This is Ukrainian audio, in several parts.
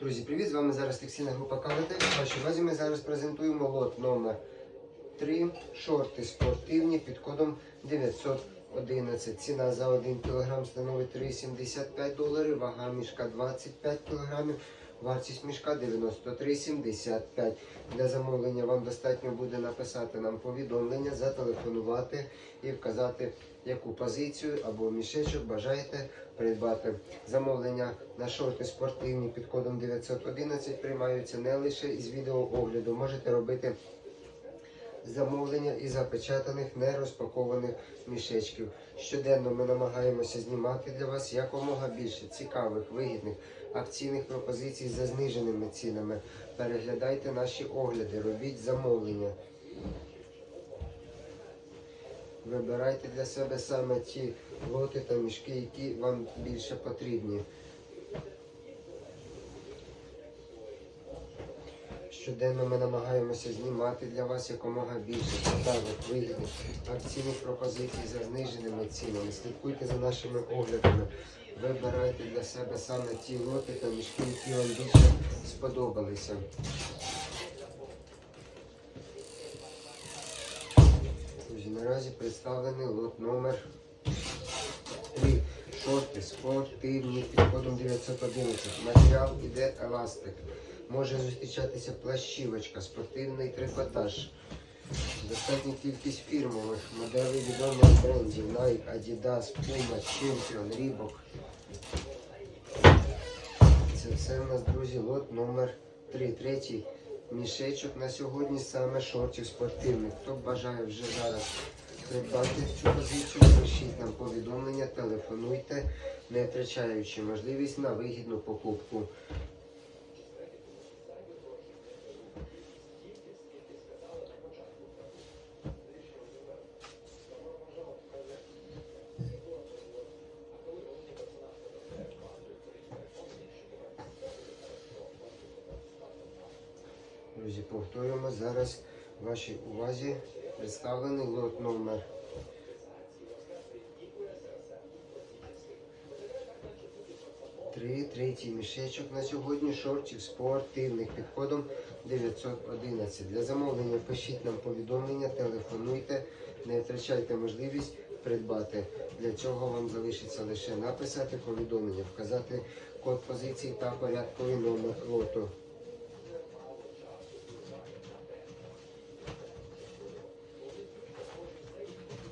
Друзі, привіт! З вами зараз текстильна група. В вашій увазі ми зараз презентуємо лот номер 3 шорти спортивні під кодом 911. Ціна за 1 кг становить 3,75 доларів, вага мішка 25 кг, вартість мішка 93,75. Для замовлення вам достатньо буде написати нам повідомлення, зателефонувати і вказати, яку позицію або мішечок бажаєте придбати. Замовлення на шорти спортивні під кодом 911 приймаються не лише із відеоогляду. Можете робити замовлення із запечатаних нерозпакованих мішечків. Щоденно ми намагаємося знімати для вас якомога більше цікавих, вигідних акційних пропозицій за зниженими цінами. Переглядайте наші огляди, робіть замовлення. Вибирайте для себе саме ті лоти та мішки, які вам більше потрібні. Щоденно ми намагаємося знімати для вас якомога більше цікавих, вигідних акційних пропозицій за зниженими цінами. Слідкуйте за нашими оглядами. Вибирайте для себе саме ті лоти та мішки, які вам більше сподобалися. Друзі, наразі представлений лот номер 3. Шорти спортивні під кодом 911. Матеріал іде еластик. Може зустрічатися плащівочка, спортивний трикотаж. Достатня кількість фірмових моделей відомих брендів Nike, Adidas, Puma, Champion, Reebok. Це все у нас, друзі, лот номер 3. Третій мішечок на сьогодні саме шортів спортивних. Хто бажає вже зараз придбати цю позицію, пишіть нам повідомлення, телефонуйте, не втрачаючи можливість на вигідну покупку. Друзі, повторюємо зараз вашій увазі представлений лот номер. Три, третій мішечок на сьогодні шортів спортивних під кодом 911. Для замовлення пишіть нам повідомлення, телефонуйте, не втрачайте можливість придбати. Для цього вам залишиться лише написати повідомлення, вказати код позиції та порядковий номер лоту.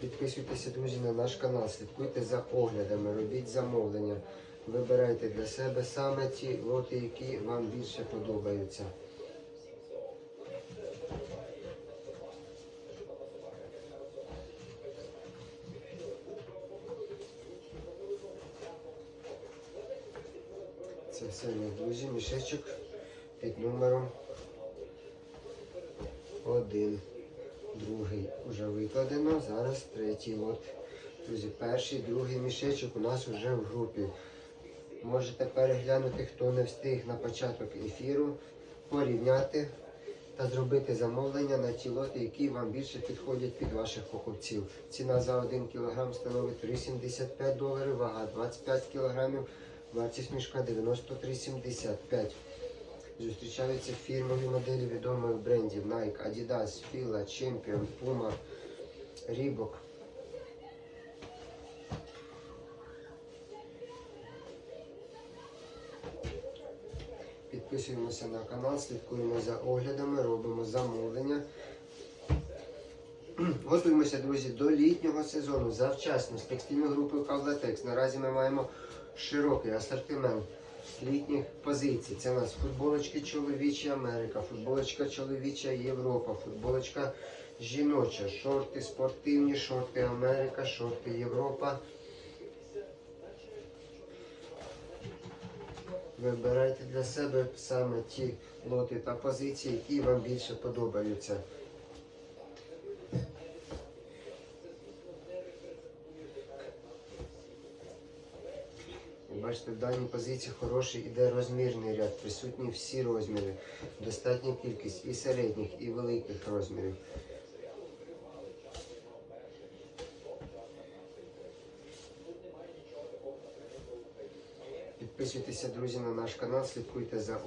Підписуйтеся, друзі, на наш канал, слідкуйте за оглядами, робіть замовлення. Вибирайте для себе саме ті лоти, які вам більше подобаються. Це все, мій друзі, мішечок під номером один. Другий вже викладено. Зараз третій лот. Друзі, перший, другий мішечок у нас вже в групі. Можете переглянути, хто не встиг на початок ефіру, порівняти та зробити замовлення на ті лоти, які вам більше підходять під ваших покупців. Ціна за 1 кг становить 3,75 доларів, вага 25 кг, вартість мішка 93,75 Зустрічаються фірмові моделі відомих брендів Nike, Adidas, Fila, Champion, Puma, Reebok. Підписуємося на канал, слідкуємо за оглядами, робимо замовлення. Готуємося, друзі, до літнього сезону завчасно з текстильною групою Кавлатекс. Наразі ми маємо широкий асортимент літніх позицій. Це у нас футболочки чоловічі Америка, футболочка чоловіча Європа, футболочка жіноча, шорти спортивні, шорти Америка, шорти Європа. Вибирайте для себе саме ті лоти та позиції, які вам більше подобаються. Бачите, в даній позиції хороший іде розмірний ряд, присутні всі розміри, достатня кількість і середніх, і великих розмірів. Підписуйтеся, друзі, на наш канал, слідкуйте за